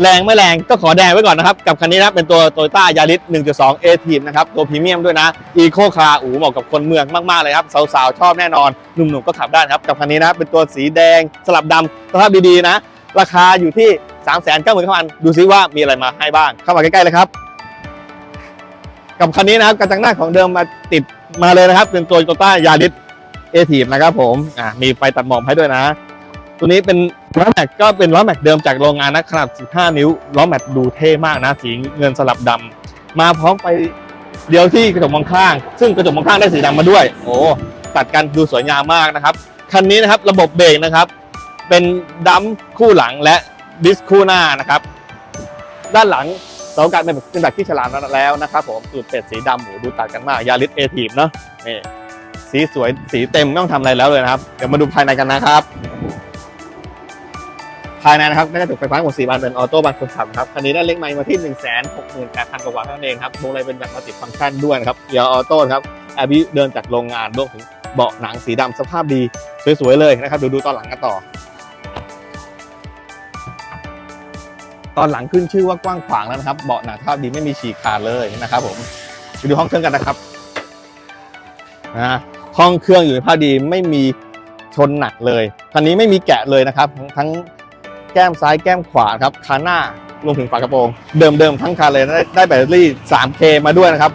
แรงไม่แรงก็ขอแดงไว้ก่อนนะครับ กับคันนี้นะเป็นตัว Toyota Yaris 1.2 a t i v นะครับ ตัวพรีเมียมด้วยนะ Eco Car อูเหมาะกับคนเมืองมาก ๆ เลยครับ สาว ๆ ชอบแน่นอน หนุ่ม ๆ ก็ขับได้ครับ กับคันนี้นะ เป็นตัวสีแดงสลับดำสภาพดี ๆ นะ ราคาอยู่ที่ 3 9 9 0 0 0ดูซิว่ามีอะไรมาให้บ้างเข้ามาใกล้ๆเลยครับ กับคันนี้นะครับกระจังหน้าของเดิมมาติดมาเลยนะครับ เป็นตัว Toyota Yaris a t i v นะครับผมอ่ามีไฟตัดหมอกให้ด้วยนะ ตัวนี้เป็นล้อแม็กก็เป็นล้อแม็กเดิมจากโรงงานนะขนาด 15 นิ้วล้อแม็กดูเท่มากนะสีเงินสลับดำมาพร้อมไปเดียวที่กระจกมองข้าง ซึ่งกระจกมองข้างได้สีดำมาด้วย โอ้ตัดกันดูสวยงามมากนะครับคันนี้นะครับระบบเบรกนะครับ เป็นดัมคู่หลังและดิสคู่หน้านะครับ ด้านหลังเสาการเป็นเป็นแบบที่ฉลาดแล้วนะครับผมสูตรเป็ดสีดำหมูดูตัดกันมากยาริสเอทีฟเนาะนี่สีสวยสีเต็มไม่ต้องทำอะไรแล้วเลยนะครับ เดี๋ยวมาดูภายในกันนะครับ ภายในนะครับก็จะถูกไฟฟ้าหมด4บานเป็นออโต้บานคนขับครับคันนี้ได้เล็กไมล์มาที่ 1 6 8 0 0 0กว่าบาทเท่านั้นเองครับวงเลยเป็นแบบมัลติฟังก์ชันด้วยครับเกียร์ออโต้ครับแอร์บิเดินจากโรงงานรวมถึงเบาะหนังสีดำสภาพดีสวยๆเลยนะครับดูดูตอนหลังกันต่อ ตอนหลังขึ้นชื่อว่ากว้างขวางแล้วนะครับ เบาะหนังสภาพดีไม่มีฉีกขาดเลยนะครับผมไปดูห้องเครื่องกันนะครับนะห้องเครื่องอยู่ในภาพดีไม่มีชนหนักเลยคันนี้ไม่มีแกะเลยนะครับ ทั้ง แก้มซ้ายแก้มขวาครับคันหน้ารวมถึงฝากระโปรง เดิมๆทั้งคันเลยได้ได้แบตเตอรี่ 3K มาด้วยนะครับ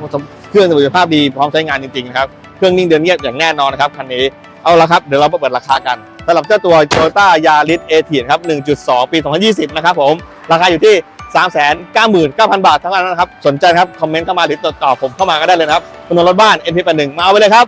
เครื่องสุขภาพดีพร้อมใช้งานจริงๆนะครับเครื่องนิ่งเดินเงียบอย่างแน่นอนนะครับคันนี้เอาละครับเดี๋ยวเรามาเปิดราคากันสำหรับเจ้าตัว Toyota Yaris a t i ครับ 1.2 ปี 2020 นะครับผม ราคาอยู่ที่ 399,000 บาททั้งนั้นนะครับ สนใจครับ คอมเมนต์เข้ามาหรือติดต่อผมเข้ามาก็ได้เลยครับคุณนนรถบ้าน MP81 มาเอาไปเลยครับ